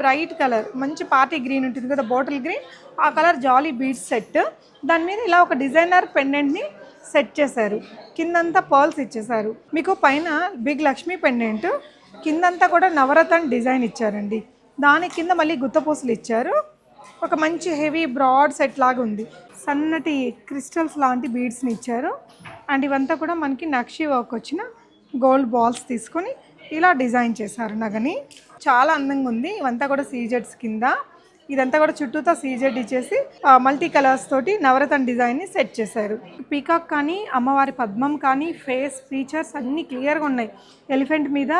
Bright colour మంచి party green ఉంటుంది కదా బాటిల్ గ్రీన్. ఆ కలర్ జాలీ బీడ్స్ సెట్. దాని మీద ఇలా ఒక డిజైనర్ పెండెంట్ని సెట్ చేశారు. కిందంతా పర్ల్స్ ఇచ్చేశారు. మీకు పైన బిగ్ లక్ష్మీ పెండెంట్ కిందంతా కూడా నవరత్న డిజైన్ ఇచ్చారండి. దాని కింద మళ్ళీ గుత్తపూసలు ఇచ్చారు. ఒక మంచి హెవీ బ్రాడ్ సెట్ లాగా ఉంది. సన్నటి క్రిస్టల్స్ లాంటి బీడ్స్ని ఇచ్చారు. అండ్ ఇవంతా కూడా మనకి నక్షి వర్క్ వచ్చిన గోల్డ్ బాల్స్ తీసుకొని ఇలా డిజైన్ చేశారు నగని. చాలా అందంగా ఉంది. ఇవంతా కూడా సీజెడ్స్ కింద. ఇదంతా కూడా చుట్టూతో సీజెడ్ ఇచ్చేసి మల్టీ కలర్స్ తోటి నవరతన్ డిజైన్ని సెట్ చేశారు. పీకాక్ కానీ అమ్మవారి పద్మం కానీ ఫేస్ ఫీచర్స్ అన్నీ క్లియర్గా ఉన్నాయి. ఎలిఫెంట్ మీద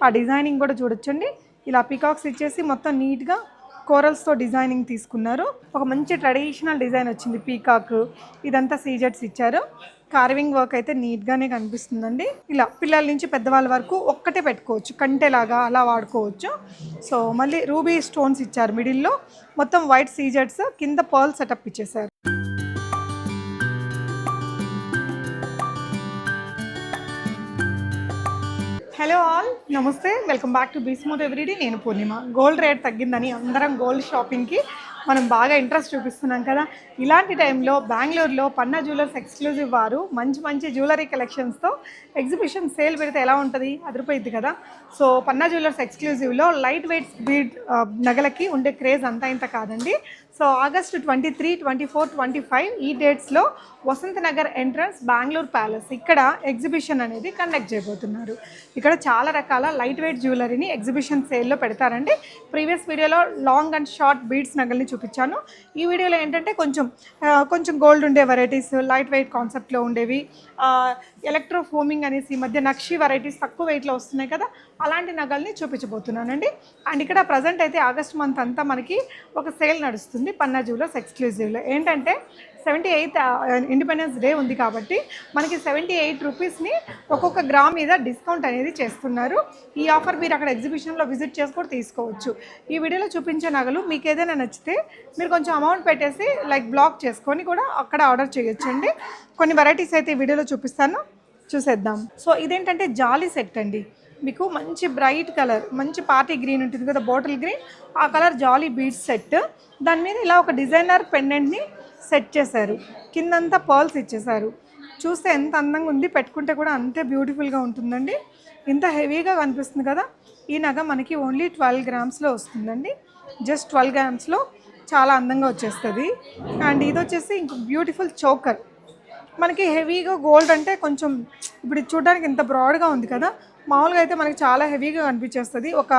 ఆ డిజైనింగ్ కూడా చూడొచ్చండి. ఇలా పీకాక్స్ ఇచ్చేసి మొత్తం నీట్గా కోరల్స్తో డిజైనింగ్ తీసుకున్నారు. ఒక మంచి ట్రెడిషనల్ డిజైన్ వచ్చింది పీకాక్ ఇదంతా సీజెట్స్ ఇచ్చారు. కార్వింగ్ వర్క్ అయితే నీట్గానే కనిపిస్తుందండి. ఇలా పిల్లల నుంచి పెద్దవాళ్ళ వరకు ఒక్కటే పెట్టుకోవచ్చు. కంటెలాగా అలా వాడుకోవచ్చు. సో మళ్ళీ రూబీ స్టోన్స్ ఇచ్చారు మిడిల్లో మొత్తం వైట్ సీజర్స్ కింద పర్ల్ సెటప్ ఇచ్చేసారు హలో ఆల్ నమస్తే. వెల్కమ్ బ్యాక్ టు బీస్మూత్ ఎవ్రీడే నేను పూర్ణిమ. గోల్డ్ రేట్ తగ్గిందని అందరం గోల్డ్ షాపింగ్కి మనం బాగా ఇంట్రెస్ట్ చూపిస్తున్నాం కదా. ఇలాంటి టైంలో బెంగళూరులో పన్నా జ్యువెలర్స్ ఎక్స్క్లూజివ్ వారు మంచి మంచి జ్యువెలరీ కలెక్షన్స్తో ఎగ్జిబిషన్ సేల్ పెడితే ఎలా ఉంటుంది? అదిరిపోయింది కదా. సో పన్నా జ్యువెలర్స్ ఎక్స్క్లూజివ్లో లైట్ వెయిట్ బీడ్ నగలకి ఉండే క్రేజ్ అంతా ఇంత కాదండి. So August twenty three twenty four twenty five ఈ డేట్స్లో వసంత నగర్ ఎంట్రన్స్ బెంగళూరు ప్యాలెస్ ఇక్కడ ఎగ్జిబిషన్ అనేది కండక్ట్ చేయబోతున్నారు. ఇక్కడ చాలా రకాల లైట్ వెయిట్ జ్యువెలరీని ఎగ్జిబిషన్ సేల్లో పెడతారండి. ప్రీవియస్ వీడియోలో లాంగ్ అండ్ షార్ట్ బీడ్స్ నగల్ని చూపించాను. ఈ వీడియోలో ఏంటంటే కొంచెం కొంచెం గోల్డ్ ఉండే వెరైటీస్ లైట్ వెయిట్ కాన్సెప్ట్లో ఉండేవి. ఎలక్ట్రో ఫోమింగ్ అనేసి ఈ మధ్య నక్షి వెరైటీస్ తక్కువ వెయిట్లో వస్తున్నాయి కదా అలాంటి నగల్ని చూపించబోతున్నానండి. అండ్ ఇక్కడ ప్రజెంట్ అయితే ఆగస్ట్ మంత్ అంతా మనకి ఒక సేల్ నడుస్తుంది పన్నా జ్యువెలర్స్ ఎక్స్క్లూజివ్లో ఏంటంటే సెవెంటీ ఎయిత్ ఇండిపెండెన్స్ డే ఉంది కాబట్టి మనకి సెవెంటీ ఎయిట్ రూపీస్ని ఒక్కొక్క గ్రామ్ మీద డిస్కౌంట్ అనేది చేస్తున్నారు. ఈ ఆఫర్ మీరు అక్కడ ఎగ్జిబిషన్లో విజిట్ చేసి కూడా తీసుకోవచ్చు. ఈ వీడియోలో చూపించే నగలు మీకు ఏదైనా నచ్చితే మీరు కొంచెం అమౌంట్ పెట్టేసి లైక్ బ్లాక్ చేసుకొని కూడా అక్కడ ఆర్డర్ చేయొచ్చండి. కొన్ని వెరైటీస్ అయితే ఈ వీడియోలో చూపిస్తాను. చూసేద్దాం. సో ఇదేంటంటే జాలీ సెట్ అండి. మీకు మంచి బ్రైట్ కలర్ మంచి పార్టీ గ్రీన్ ఉంటుంది కదా బాటిల్ గ్రీన్ ఆ కలర్ జాలీ బీడ్స్ సెట్ దాని మీద ఇలా ఒక డిజైనర్ పెండెంట్ని సెట్ చేశారు. కిందంతా పర్ల్స్ ఇచ్చేసారు చూస్తే ఎంత అందంగా ఉంది పెట్టుకుంటే కూడా అంతే బ్యూటిఫుల్గా ఉంటుందండి. ఇంత హెవీగా కనిపిస్తుంది కదా ఈ నగ మనకి ఓన్లీ ట్వెల్వ్ గ్రామ్స్లో వస్తుందండి. జస్ట్ ట్వెల్వ్ గ్రామ్స్లో చాలా అందంగా వచ్చేస్తుంది. అండ్ ఇది వచ్చేసి ఇంకో బ్యూటిఫుల్ చోకర్. మనకి హెవీగా గోల్డ్ అంటే కొంచెం ఇప్పుడు చూడడానికి ఇంత బ్రాడ్గా ఉంది కదా మామూలుగా అయితే మనకి చాలా హెవీగా కనిపించేస్తుంది. ఒక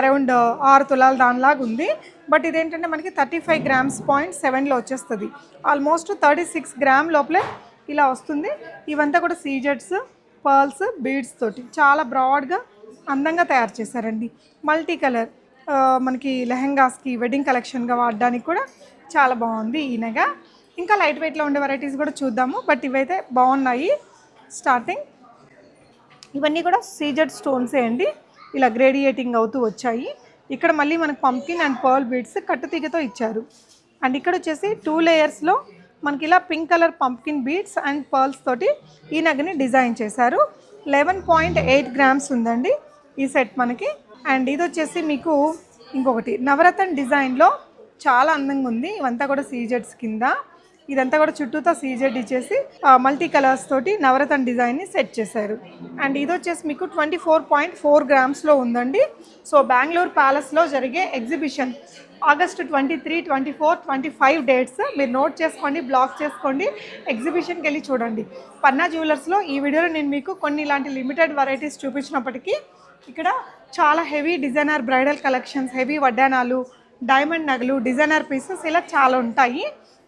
అరౌండ్ ఆరు తులాల దానిలాగా ఉంది. బట్ ఇదేంటంటే మనకి థర్టీ ఫైవ్ గ్రామ్స్ పాయింట్ సెవెన్లో వచ్చేస్తుంది. ఆల్మోస్ట్ థర్టీ సిక్స్ గ్రామ్ లోపలే ఇలా వస్తుంది. ఇవంతా కూడా సీజెట్స్ పర్ల్స్ బీడ్స్ తోటి చాలా బ్రాడ్గా అందంగా తయారు చేశారండి. మల్టీ కలర్ మనకి లెహెంగాస్కి వెడ్డింగ్ కలెక్షన్గా వాడడానికి కూడా చాలా బాగుంది ఈ నగ. ఇంకా లైట్ వెయిట్లో ఉండే వెరైటీస్ కూడా చూద్దాము. బట్ ఇవైతే బాగున్నాయి. స్టార్టింగ్ ఇవన్నీ కూడా సీజెడ్ స్టోన్సే అండి. ఇలా గ్రేడియేటింగ్ అవుతూ వచ్చాయి. ఇక్కడ మళ్ళీ మనకు పంకిన్ అండ్ పర్ల్ బీడ్స్ కట్టుతీగతో ఇచ్చారు. అండ్ ఇక్కడ వచ్చేసి టూ లేయర్స్లో మనకి ఇలా pink colour pumpkin beads and pearls తోటి ఈ నగని డిజైన్ చేశారు. లెవెన్ పాయింట్ ఎయిట్ గ్రామ్స్ ఉందండి ఈ సెట్ మనకి. అండ్ ఇది వచ్చేసి మీకు ఇంకొకటి. నవరత్న డిజైన్లో చాలా అందంగా ఉంది. ఇవంతా కూడా సీజెట్స్ కింద. ఇదంతా కూడా చుట్టూతో సీజెడ్ ఇచ్చేసి మల్టీ కలర్స్ తోటి నవరత్న డిజైన్ని సెట్ చేశారు. అండ్ ఇది వచ్చేసి మీకు ట్వంటీ ఫోర్ పాయింట్ ఫోర్ గ్రామ్స్లో ఉందండి. సో బెంగళూరు ప్యాలెస్లో జరిగే exhibition August twenty three twenty four twenty five dates. మీరు నోట్ చేసుకోండి బ్లాక్ చేసుకోండి ఎగ్జిబిషన్కి వెళ్ళి చూడండి. పన్నా జ్యువెలర్స్లో ఈ వీడియోలో నేను మీకు కొన్ని ఇలాంటి లిమిటెడ్ వెరైటీస్ చూపించినప్పటికీ ఇక్కడ చాలా heavy designer bridal collections heavy వడ్డానాలు diamond నగలు డిజైనర్ పీసెస్ ఇలా చాలా ఉంటాయి.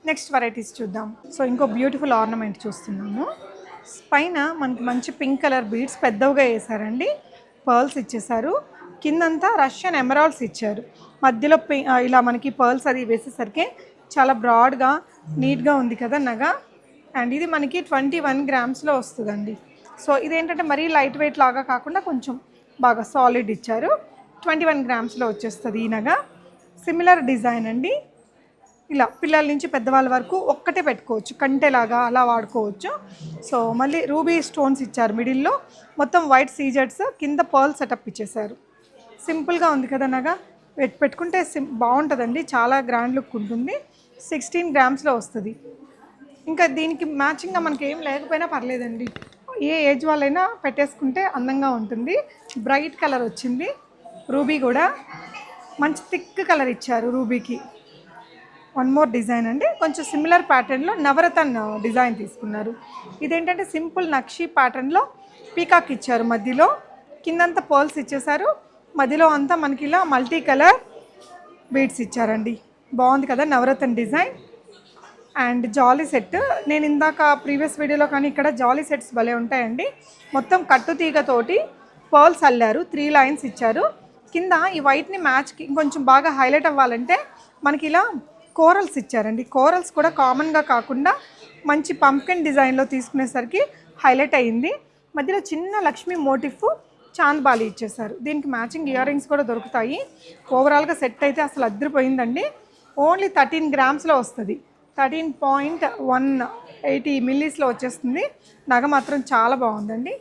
నెక్స్ట్ వెరైటీస్ చూద్దాం. సో ఇంకో బ్యూటిఫుల్ ఆర్నమెంట్ చూస్తున్నాము. పైన మనకి మంచి పింక్ కలర్ బీడ్స్ పెద్దవిగా వేసారండి పర్ల్స్ ఇచ్చేసారు కిందంతా రష్యన్ ఎమరాల్డ్స్ ఇచ్చారు. మధ్యలో ఇలా మనకి పర్ల్స్ అది వేసేసరికి చాలా బ్రాడ్గా నీట్గా ఉంది కదా నగ. అండ్ ఇది మనకి ట్వంటీ వన్ గ్రామ్స్లో వస్తుందండి. సో ఇదేంటంటే మరీ లైట్ వెయిట్ లాగా కాకుండా కొంచెం బాగా సాలిడ్ ఇచ్చారు. ట్వంటీ వన్ గ్రామ్స్లో వచ్చేస్తుంది ఈ నగ. సిమిలర్ డిజైన్ అండి. ఇలా పిల్లల నుంచి పెద్దవాళ్ళ వరకు ఒక్కటే పెట్టుకోవచ్చు కంటెలాగా అలా వాడుకోవచ్చు. సో మళ్ళీ రూబీ స్టోన్స్ ఇచ్చారు మిడిల్లో. మొత్తం వైట్ సీజెట్స్ కింద పర్ల్ సెటప్ ఇచ్చేసారు సింపుల్గా ఉంది కదా నగా? పెట్టుకుంటే సిం బాగుంటుందండి. చాలా గ్రాండ్ లుక్ ఉంటుంది. సిక్స్టీన్ గ్రామ్స్లో వస్తుంది. ఇంకా దీనికి మ్యాచింగ్గా మనకి ఏం లేకపోయినా పర్లేదండి. ఏ ఏజ్ వాళ్ళైనా పెట్టేసుకుంటే అందంగా ఉంటుంది. బ్రైట్ కలర్ వచ్చింది. రూబీ కూడా. మంచి థిక్ కలర్ ఇచ్చారు రూబీకి. వన్ మోర్ డిజైన్ అండి. కొంచెం సిమిలర్ ప్యాటర్న్లో నవరతన్ డిజైన్ తీసుకున్నారు. ఇదేంటంటే సింపుల్ నక్షి ప్యాటర్న్లో పీకాక్ ఇచ్చారు మధ్యలో. కిందంతా పర్ల్స్ ఇచ్చేసారు మధ్యలో అంతా మనకి ఇలా మల్టీ కలర్ బీడ్స్ ఇచ్చారండి. బాగుంది కదా navratan design. And jali set నేను ఇందాక ప్రీవియస్ వీడియోలో కానీ ఇక్కడ జాలీ సెట్స్ భలే ఉంటాయండి. మొత్తం కట్టు తీగతోటి పర్ల్స్ అల్లారు. త్రీ లైన్స్ ఇచ్చారు. కింద ఈ వైట్ని మ్యాచ్కి ఇంకొంచెం బాగా హైలైట్ అవ్వాలంటే మనకి ఇలా కోరల్స్ ఇచ్చారండి. కోరల్స్ కూడా కామన్గా కాకుండా మంచి పంప్కిన్ డిజైన్లో తీసుకునేసరికి హైలైట్ అయ్యింది. మధ్యలో చిన్న లక్ష్మీ మోటిఫ్ చాంద్బాలి ఇచ్చేసారు. దీనికి మ్యాచింగ్ ఇయర్ రింగ్స్ కూడా దొరుకుతాయి. ఓవరాల్గా సెట్ అయితే అసలు అద్దరిపోయిందండి. ఓన్లీ థర్టీన్ గ్రామ్స్లో వస్తుంది. థర్టీన్ పాయింట్ వన్ ఎయిటీ మిల్లీస్లో వచ్చేస్తుంది. నగ మాత్రం చాలా బాగుందండి.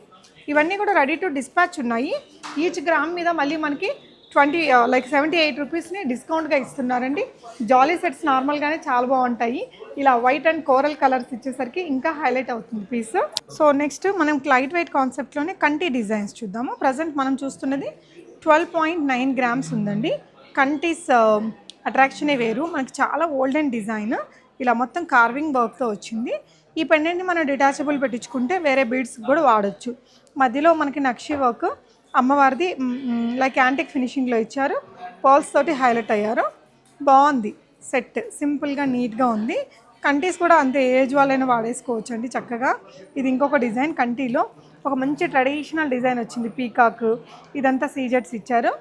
ఇవన్నీ కూడా రెడీ టు డిస్పాచ్ ఉన్నాయి. ఈచ్ గ్రామ్ మీద మళ్ళీ మనకి ట్వంటీ లైక్ సెవెంటీ ఎయిట్ రూపీస్ని డిస్కౌంట్గా ఇస్తున్నారండి. జాలీ సెట్స్ నార్మల్గానే చాలా బాగుంటాయి. ఇలా వైట్ అండ్ కోరల్ కలర్స్ ఇచ్చేసరికి ఇంకా హైలైట్ అవుతుంది పీస్ సో నెక్స్ట్ మనం లైట్ వెయిట్ కాన్సెప్ట్లోనే కంటి డిజైన్స్ చూద్దాము. ప్రజెంట్ మనం చూస్తున్నది ట్వెల్వ్ పాయింట్ నైన్ గ్రామ్స్ ఉందండి. కంటీస్ అట్రాక్షనే వేరు. మనకి చాలా ఓల్డెన్ డిజైన్ ఇలా మొత్తం కార్వింగ్ వర్క్తో వచ్చింది. ఈ పెండెంట్ని మనం డిటాచబుల్ పెట్టించుకుంటే వేరే బీడ్స్ కూడా వాడచ్చు. మధ్యలో మనకి నక్షి వర్క్ అమ్మవారిది లైక్ యాంటిక్ ఫినిషింగ్లో ఇచ్చారు. పర్ల్స్ తోటి హైలైట్ అయ్యారు. బాగుంది. సెట్ సింపుల్గా నీట్గా ఉంది. కంటీస్ కూడా అంతే ఏజ్ వాళ్ళైనా వాడేసుకోవచ్చు అండి చక్కగా. ఇది ఇంకొక డిజైన్ కంటీలో ఒక మంచి ట్రెడిషనల్ డిజైన్ వచ్చింది పీకాక్ ఇదంతా సీజెట్స్ ఇచ్చారు.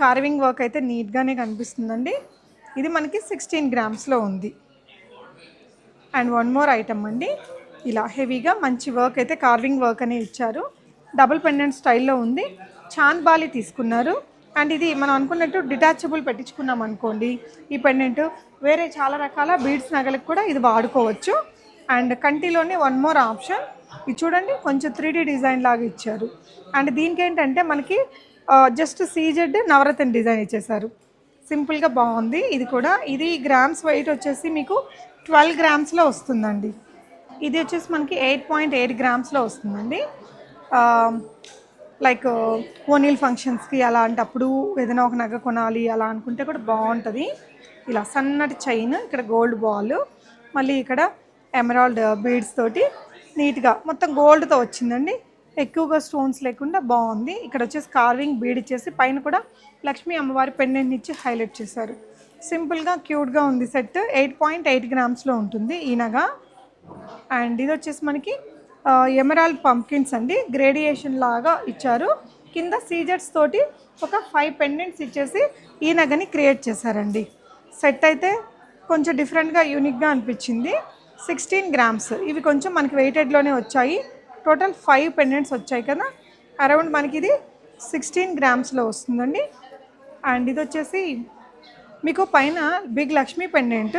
కార్వింగ్ వర్క్ అయితే నీట్గానే కనిపిస్తుందండి. ఇది మనకి సిక్స్టీన్ గ్రామ్స్లో ఉంది. అండ్ వన్ మోర్ ఐటమ్ అండి. ఇలా హెవీగా మంచి వర్క్ అయితే కార్వింగ్ వర్క్ అనే ఇచ్చారు. డబుల్ పెండెంట్ స్టైల్లో ఉంది. చాంద్ బాలి తీసుకున్నారు. అండ్ ఇది మనం అనుకున్నట్టు డిటాచబుల్ పెట్టించుకున్నాం అనుకోండి. ఈ పెండెంట్ వేరే చాలా రకాల బీడ్స్ నగలకు కూడా ఇది వాడుకోవచ్చు. అండ్ కంటిలోనే వన్ మోర్ ఆప్షన్. ఇది చూడండి కొంచెం త్రీ డిజైన్ లాగా ఇచ్చారు. అండ్ దీనికి ఏంటంటే మనకి జస్ట్ సీజెడ్ నవరత్న డిజైన్ ఇచ్చేసారు సింపుల్గా బాగుంది. ఇది కూడా ఇది గ్రామ్స్ వెయిట్ వచ్చేసి మీకు ట్వెల్వ్ గ్రామ్స్లో వస్తుందండి. ఇది వచ్చేసి మనకి ఎయిట్ పాయింట్ ఎయిట్ గ్రామ్స్లో వస్తుందండి. లైక్ ఓనీల్ ఫంక్షన్స్కి అలాంటప్పుడు ఏదైనా ఒక నగ కొనాలి అలా అనుకుంటే కూడా బాగుంటుంది ఇలా సన్నటి చైన్ ఇక్కడ గోల్డ్ బాల్ మళ్ళీ ఇక్కడ ఎమరాల్డ్ బీడ్స్ తోటి నీట్గా మొత్తం గోల్డ్తో వచ్చిందండి. ఎక్కువగా స్టోన్స్ లేకుండా బాగుంది ఇక్కడ వచ్చేసి కార్వింగ్ బీడ్ ఇచ్చేసి పైన కూడా లక్ష్మీ అమ్మవారి పెండెంట్ ఇచ్చి హైలైట్ చేశారు. సింపుల్గా క్యూట్గా ఉంది సెట్. ఎయిట్ పాయింట్ ఎయిట్ గ్రామ్స్లో ఉంటుంది ఈ నగ. అండ్ ఇది వచ్చేసి మనకి ఎమరాల్డ్ పంకిన్స్ అండి. గ్రేడియేషన్ లాగా ఇచ్చారు. కింద సీజర్స్ తోటి ఒక ఫైవ్ పెండెంట్స్ ఇచ్చేసి ఈ నగని క్రియేట్ చేశారండి. సెట్ అయితే కొంచెం డిఫరెంట్గా యూనిక్గా అనిపించింది. సిక్స్టీన్ గ్రామ్స్ ఇవి కొంచెం మనకి వెయిటెడ్లోనే వచ్చాయి. టోటల్ ఫైవ్ పెండెంట్స్ వచ్చాయి కదా. అరౌండ్ మనకి ఇది సిక్స్టీన్ గ్రామ్స్లో వస్తుందండి. అండ్ ఇది వచ్చేసి మీకు పైన బిగ్ లక్ష్మీ పెండెంట్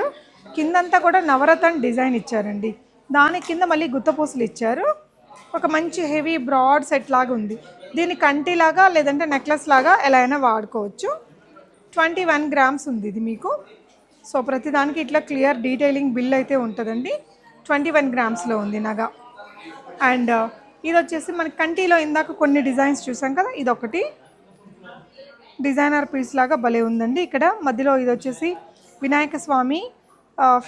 కిందంతా కూడా నవరత్న డిజైన్ ఇచ్చారండి. దాని కింద మళ్ళీ గుత్తపూసలు ఇచ్చారు. ఒక మంచి హెవీ బ్రాడ్ సెట్ లాగా ఉంది. దీన్ని కంటిలాగా లేదంటే నెక్లెస్ లాగా ఎలా అయినా వాడుకోవచ్చు. ట్వంటీ వన్ గ్రామ్స్ ఉంది ఇది మీకు. సో ప్రతిదానికి ఇట్లా క్లియర్ డీటెయిలింగ్ బిల్ అయితే ఉంటుందండి. ట్వంటీ వన్ గ్రామ్స్లో ఉంది నగ. అండ్ ఇది వచ్చేసి మన కంటిలో ఇందాక కొన్ని డిజైన్స్ చూసాం కదా ఇదొకటి. డిజైనర్ పీస్ లాగా భలే ఉందండి. ఇక్కడ మధ్యలో ఇది వచ్చేసి వినాయక స్వామి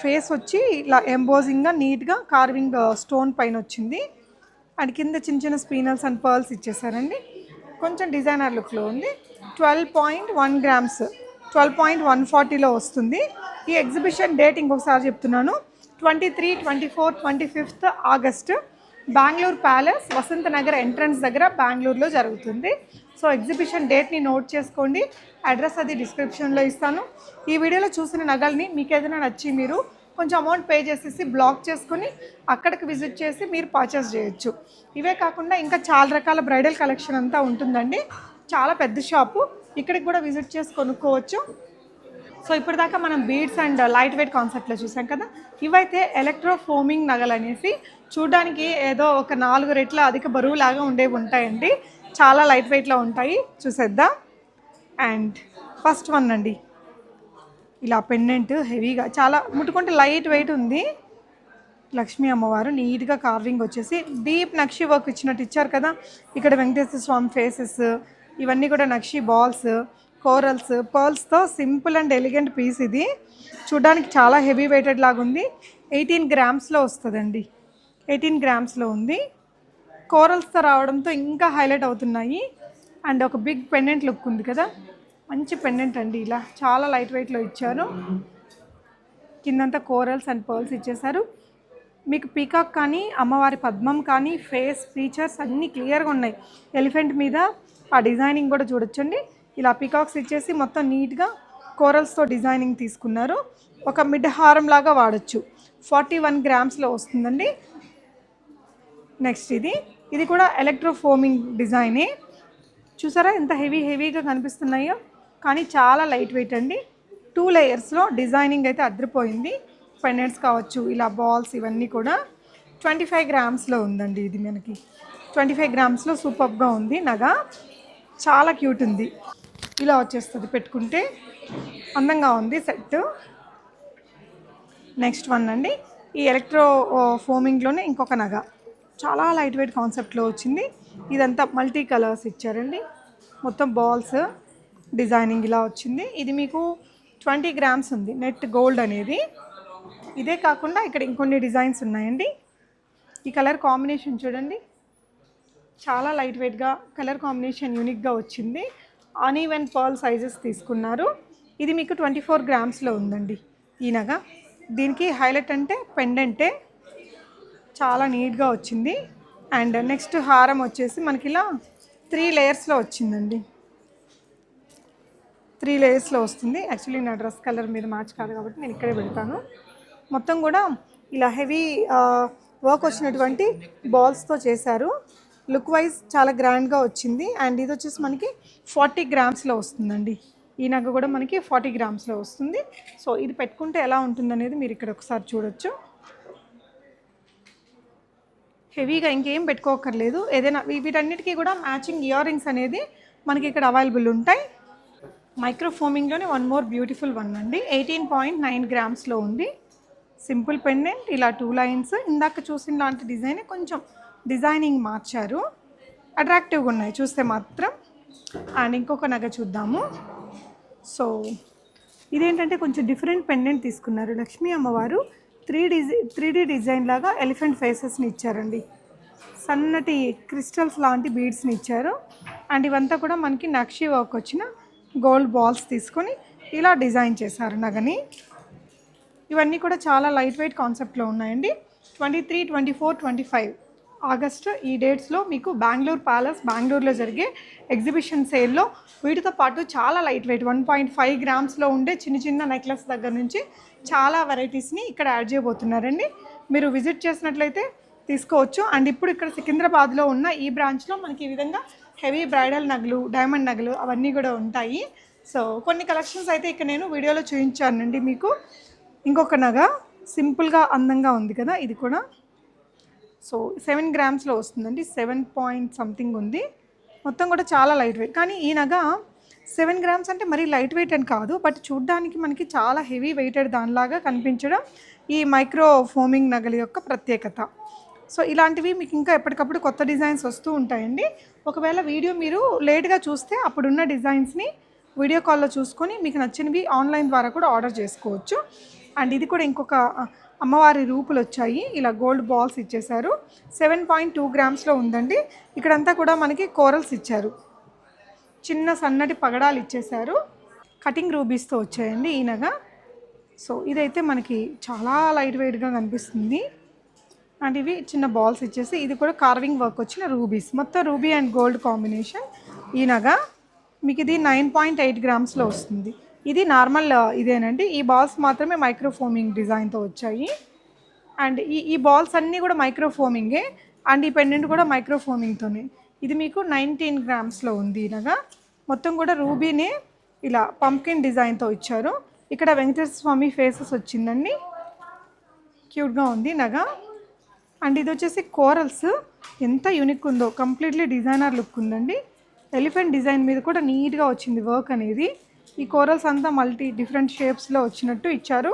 ఫేస్ వచ్చి ఇలా ఎంబోజింగ్గా నీట్గా కార్వింగ్ స్టోన్ పైన వచ్చింది. అండ్ కింద చిన్న చిన్న స్పీనల్స్ అండ్ పర్ల్స్ ఇచ్చేసారండి. కొంచెం డిజైనర్ లుక్లో ఉంది. Twelve point one grams twelve point one ఫార్టీలో వస్తుంది. ఈ ఎగ్జిబిషన్ డేట్ ఇంకొకసారి చెప్తున్నాను. Twenty three twenty four twenty fifth August Bangalore palace Vasanth Nagar entrance దగ్గర బెంగళూరులో జరుగుతుంది. సో ఎగ్జిబిషన్ డేట్ని నోట్ చేసుకోండి. అడ్రస్ అది డిస్క్రిప్షన్లో ఇస్తాను. ఈ వీడియోలో చూసిన నగల్ని మీకు ఏదైనా నచ్చి మీరు కొంచెం అమౌంట్ పే చేసేసి బ్లాక్ చేసుకొని అక్కడికి విజిట్ చేసి మీరు పర్చేస్ చేయొచ్చు. ఇవే కాకుండా ఇంకా చాలా రకాల బ్రైడల్ కలెక్షన్ అంతా ఉంటుందండి. చాలా పెద్ద షాపు. ఇక్కడికి కూడా విజిట్ చేసి కొనుక్కోవచ్చు. సో ఇప్పటిదాకా మనం బీడ్స్ అండ్ లైట్ వెయిట్ కాన్సెప్ట్లో చూసాం కదా. ఇవైతే ఎలక్ట్రో ఫోమింగ్ నగలు అనేసి చూడడానికి ఏదో ఒక నాలుగు రెట్ల అధిక బరువులాగా ఉండేవి ఉంటాయండి. చాలా లైట్ వెయిట్లో ఉంటాయి. చూసేద్దాం. అండ్ ఫస్ట్ వన్ అండి. ఇలా పెండెంట్ హెవీగా చాలా ముట్టుకుంటే లైట్ వెయిట్ ఉంది. లక్ష్మీ అమ్మవారు నీట్గా కార్వింగ్ వచ్చేసి డీప్ నక్షి వర్క్ ఇచ్చినట్టు ఇచ్చారు కదా. ఇక్కడ వెంకటేశ్వర స్వామి ఫేసెస్ ఇవన్నీ కూడా నక్షి బాల్స్ కోరల్స్ పర్ల్స్తో సింపుల్ అండ్ ఎలిగెంట్ పీస్ ఇది. చూడడానికి చాలా హెవీ వెయిటెడ్ లాగా ఉంది ఎయిటీన్ గ్రామ్స్లో వస్తుందండి. ఎయిటీన్ గ్రామ్స్లో ఉంది. కోరల్స్తో రావడంతో ఇంకా హైలైట్ అవుతున్నాయి. అండ్ ఒక బిగ్ పెండెంట్ లుక్ ఉంది కదా. మంచి పెండెంట్ అండి ఇలా. చాలా లైట్ వెయిట్లో ఇచ్చారు. కిందంతా కోరల్స్ అండ్ పర్ల్స్ ఇచ్చేశారు. మీకు పీకాక్ కానీ అమ్మవారి పద్మం కానీ ఫేస్ ఫీచర్స్ అన్నీ క్లియర్గా ఉన్నాయి. ఎలిఫెంట్ మీద ఆ డిజైనింగ్ కూడా చూడొచ్చండి. ఇలా పీకాక్స్ ఇచ్చేసి మొత్తం నీట్గా కోరల్స్తో డిజైనింగ్ తీసుకున్నారు. ఒక మిడ్ హారం లాగా వాడచ్చు. ఫార్టీ వన్ గ్రామ్స్లో వస్తుందండి. నెక్స్ట్ ఇది. ఇది కూడా ఎలక్ట్రో ఫోమింగ్ డిజైనే చూసారా ఎంత హెవీ హెవీగా కనిపిస్తున్నాయో? కానీ చాలా లైట్ వెయిట్ అండి టూ లేయర్స్లో డిజైనింగ్ అయితే అద్రిపోయింది పెండెంట్స్ కావచ్చు ఇలా బాల్స్ ఇవన్నీ కూడా. ట్వంటీ ఫైవ్ గ్రామ్స్లో ఉందండి ఇది మనకి. ట్వంటీ ఫైవ్ గ్రామ్స్లో సూపర్గా ఉంది నగ. చాలా క్యూట్ ఉంది. ఇలా వచ్చేస్తుంది పెట్టుకుంటే. అందంగా ఉంది సెట్ నెక్స్ట్ వన్ అండి. ఈ ఎలక్ట్రో ఫోమింగ్లోనే uh, ఇంకొక నగ. చాలా లైట్ వెయిట్ కాన్సెప్ట్లో వచ్చింది. ఇదంతా మల్టీ కలర్స్ ఇచ్చారండి. మొత్తం బాల్స్ డిజైనింగ్ ఇలా వచ్చింది. ఇది మీకు ట్వంటీ గ్రామ్స్ ఉంది. నెట్ గోల్డ్ అనేది. ఇదే కాకుండా ఇక్కడ ఇంకొన్ని డిజైన్స్ ఉన్నాయండి. ఈ కలర్ కాంబినేషన్ చూడండి. చాలా లైట్ వెయిట్గా కలర్ కాంబినేషన్ యూనిక్గా వచ్చింది. అన్ఈవెన్ పర్ల్ సైజెస్ తీసుకున్నారు. ఇది మీకు ట్వంటీ ఫోర్ గ్రామ్స్లో ఉందండి. ఈ నగ. దీనికి హైలైట్ అంటే పెండెంటే చాలా నీట్గా వచ్చింది. అండ్ నెక్స్ట్ హారం వచ్చేసి మనకి ఇలా త్రీ లేయర్స్లో వచ్చిందండి. త్రీ లేయర్స్లో వస్తుంది. యాక్చువల్లీ నా డ్రెస్ కలర్ మీద మ్యాచ్ కాదు కాబట్టి నేను ఇక్కడే పెడతాను. మొత్తం కూడా ఇలా హెవీ వర్క్ వచ్చినటువంటి బాల్స్తో చేశారు. లుక్ వైజ్ చాలా గ్రాండ్గా వచ్చింది. అండ్ ఇది వచ్చేసి మనకి ఫార్టీ గ్రామ్స్లో వస్తుందండి. ఈ నగ కూడా మనకి ఫార్టీ గ్రామ్స్లో వస్తుంది. సో ఇది పెట్టుకుంటే ఎలా ఉంటుందనేది మీరు ఇక్కడ ఒకసారి చూడొచ్చు. హెవీగా ఇంకేం పెట్టుకోకర్లేదు ఏదైనా వీటన్నిటికీ కూడా మ్యాచింగ్ ఇయర్ రింగ్స్ అనేది మనకి ఇక్కడ అవైలబుల్ ఉంటాయి. మైక్రోఫోమింగ్లోనే వన్ మోర్ బ్యూటిఫుల్ వన్ అండి. ఎయిటీన్ పాయింట్ నైన్ గ్రామ్స్లో ఉంది. సింపుల్ పెండెంట్ ఇలా టూ లైన్స్. ఇందాక చూసిన లాంటి డిజైన్ కొంచెం డిజైనింగ్ మార్చారు. అట్రాక్టివ్గా ఉన్నాయి చూస్తే మాత్రం. అండ్ ఇంకొక నగ చూద్దాము. సో ఇదేంటంటే కొంచెం డిఫరెంట్ పెండెంట్ తీసుకున్నారు లక్ష్మీ అమ్మవారు. త్రీ డిజై త్రీ డీ డిజైన్ లాగా ఎలిఫెంట్ ఫేసెస్ని ఇచ్చారండి. సన్నటి క్రిస్టల్స్ లాంటి బీడ్స్ని ఇచ్చారు. అండ్ ఇవంతా కూడా మనకి నక్షి వర్క్ వచ్చిన గోల్డ్ బాల్స్ తీసుకొని ఇలా డిజైన్ చేశారు నగని. ఇవన్నీ కూడా చాలా లైట్ వెయిట్ కాన్సెప్ట్లో ఉన్నాయండి. Twenty three twenty four twenty five. August ఈ డేట్స్లో మీకు బెంగళూరు ప్యాలెస్ బెంగళూరులో జరిగే ఎగ్జిబిషన్ సేల్లో వీటితో పాటు చాలా light weight one point five గ్రామ్స్లో ఉండే చిన్న చిన్న నెక్లెస్ దగ్గర నుంచి చాలా వెరైటీస్ని ఇక్కడ యాడ్ చేయబోతున్నారండి. మీరు విజిట్ చేసినట్లయితే తీసుకోవచ్చు. అండ్ ఇప్పుడు ఇక్కడ సికింద్రాబాద్లో ఉన్న ఈ బ్రాంచ్లో మనకి ఈ విధంగా హెవీ బ్రైడల్ నగలు డైమండ్ నగలు అవన్నీ కూడా ఉంటాయి. సో కొన్ని కలెక్షన్స్ అయితే ఇక్కడ నేను వీడియోలో చూపించానండి మీకు. ఇంకొక నగ సింపుల్గా అందంగా ఉంది కదా ఇది కూడా. సో సెవెన్ గ్రామ్స్లో వస్తుందండి. సెవెన్ పాయింట్ సంథింగ్ ఉంది. మొత్తం కూడా చాలా లైట్ వెయిట్. కానీ ఈ నగ సెవెన్ గ్రామ్స్ అంటే మరీ లైట్ వెయిట్ అని కాదు. బట్ చూడ్డానికి మనకి చాలా హెవీ వెయిటెడ్ దానిలాగా కనిపించడం ఈ మైక్రో ఫోమింగ్ నగల యొక్క ప్రత్యేకత. సో ఇలాంటివి మీకు ఇంకా ఎప్పటికప్పుడు కొత్త డిజైన్స్ వస్తూ ఉంటాయండి. ఒకవేళ వీడియో మీరు లేట్గా చూస్తే అప్పుడున్న డిజైన్స్ని వీడియో కాల్లో చూసుకొని మీకు నచ్చినవి ఆన్లైన్ ద్వారా కూడా ఆర్డర్ చేసుకోవచ్చు. అండ్ ఇది కూడా ఇంకొక అమ్మవారి రూపులు వచ్చాయి. ఇలా గోల్డ్ బాల్స్ ఇచ్చేశారు. సెవెన్ పాయింట్ టూ గ్రామ్స్లో ఉందండి. ఇక్కడంతా కూడా మనకి కోరల్స్ ఇచ్చారు. చిన్న సన్నటి పగడాలు ఇచ్చేశారు. కటింగ్ రూబీస్తో వచ్చాయండి ఈయనగా సో ఇదైతే మనకి చాలా లైట్ వెయిట్గా కనిపిస్తుంది. అండ్ ఇవి చిన్న బాల్స్ ఇచ్చేసి ఇది కూడా కార్వింగ్ వర్క్ వచ్చిన రూబీస్ మొత్తం రూబీ అండ్ గోల్డ్ కాంబినేషన్ ఈనగా మీకు ఇది నైన్ పాయింట్ ఎయిట్ గ్రామ్స్లో వస్తుంది. ఇది నార్మల్ ఇదేనండి. ఈ బాల్స్ మాత్రమే మైక్రోఫోమింగ్ డిజైన్తో వచ్చాయి. అండ్ ఈ ఈ బాల్స్ అన్నీ కూడా మైక్రోఫోమింగే అండ్ ఈ పెండెంట్ కూడా మైక్రోఫోమింగ్తోనే ఇది మీకు నైన్టీన్ గ్రామ్స్లో ఉంది ఇలాగా. మొత్తం కూడా రూబీనే ఇలా పంకిన్ డిజైన్తో ఇచ్చారు. ఇక్కడ వెంకటేశ్వర స్వామి ఫేసెస్ వచ్చిందండి. క్యూట్గా ఉంది నగ. అండ్ ఇది వచ్చేసి కోరల్స్. ఎంత యూనిక్ ఉందో. కంప్లీట్లీ డిజైనర్ లుక్ ఉందండి. ఎలిఫెంట్ డిజైన్ మీద కూడా నీట్గా వచ్చింది వర్క్ అనేది. ఈ కోరల్స్ అంతా మల్టీ డిఫరెంట్ షేప్స్లో వచ్చినట్టు ఇచ్చారు.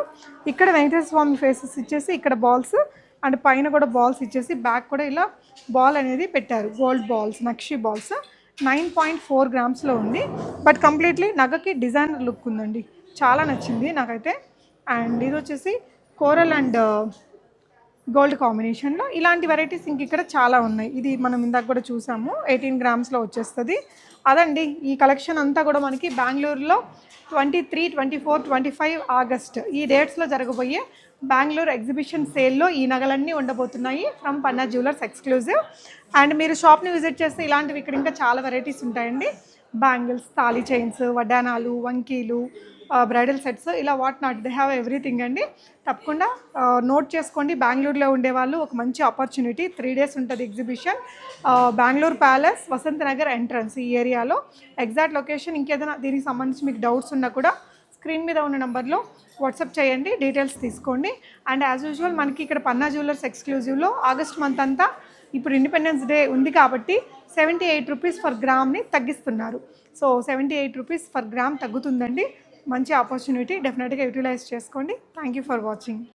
ఇక్కడ వెంకటేశ్వర స్వామి ఫేసెస్ ఇచ్చేసి ఇక్కడ బాల్స్ అండ్ పైన కూడా బాల్స్ ఇచ్చేసి బ్యాక్ కూడా ఇలా బాల్ అనేది పెట్టారు. Gold balls nakshi balls nine point four గ్రామ్స్లో ఉంది. బట్ కంప్లీట్లీ నగకి డిజైనర్ లుక్ ఉందండి. చాలా నచ్చింది నాకైతే. అండ్ ఇది వచ్చేసి కోరల్ అండ్ గోల్డ్ కాంబినేషన్లో. ఇలాంటి వెరైటీస్ ఇంక ఇక్కడ చాలా ఉన్నాయి. ఇది మనం ఇందాక కూడా చూసాము. ఎయిటీన్ గ్రామ్స్లో వచ్చేస్తుంది. అదండి ఈ కలెక్షన్ అంతా కూడా మనకి బెంగళూరులో twenty three twenty four twenty five August ఈ డేట్స్లో జరగబోయే బెంగళూరు ఎగ్జిబిషన్ సేల్లో ఈ నగలన్నీ ఉండబోతున్నాయి from Panna jewellers exclusive and మీరు షాప్ని విజిట్ చేస్తే ఇలాంటివి ఇక్కడ ఇంకా చాలా వెరైటీస్ ఉంటాయండి. బ్యాంగిల్స్ తాళీ చైన్స్ వడ్డానాలు వంకీలు బ్రైడల్ సెట్స్ ఇలా what not they have everything అండి. తప్పకుండా నోట్ చేసుకోండి. బెంగళూరులో ఉండేవాళ్ళు ఒక మంచి ఆపర్చునిటీ త్రీ డేస్ ఉంటుంది exhibition Bangalore palace Vasanth Nagar entrance ఈ ఏరియాలో. ఎగ్జాక్ట్ లొకేషన్ ఇంకేదైనా దీనికి సంబంధించి మీకు డౌట్స్ ఉన్నా కూడా స్క్రీన్ మీద ఉన్న నెంబర్లో వాట్సాప్ చేయండి డీటెయిల్స్ తీసుకోండి. అండ్ యాజ్ యూజువల్ మనకి ఇక్కడ పన్నా జ్యువెలర్స్ ఎక్స్క్లూజివ్లో ఆగస్ట్ మంత్ అంతా ఇప్పుడు ఇండిపెండెన్స్ డే ఉంది కాబట్టి సెవెంటీ ఎయిట్ రూపీస్ ఫర్ గ్రామ్ని తగ్గిస్తున్నారు. So seventy eight rupees per gram తగ్గుతుందండి. మంచి ఆపర్చునిటీ డెఫినెట్గా యూటిలైజ్ చేసుకోండి. Thank you for watching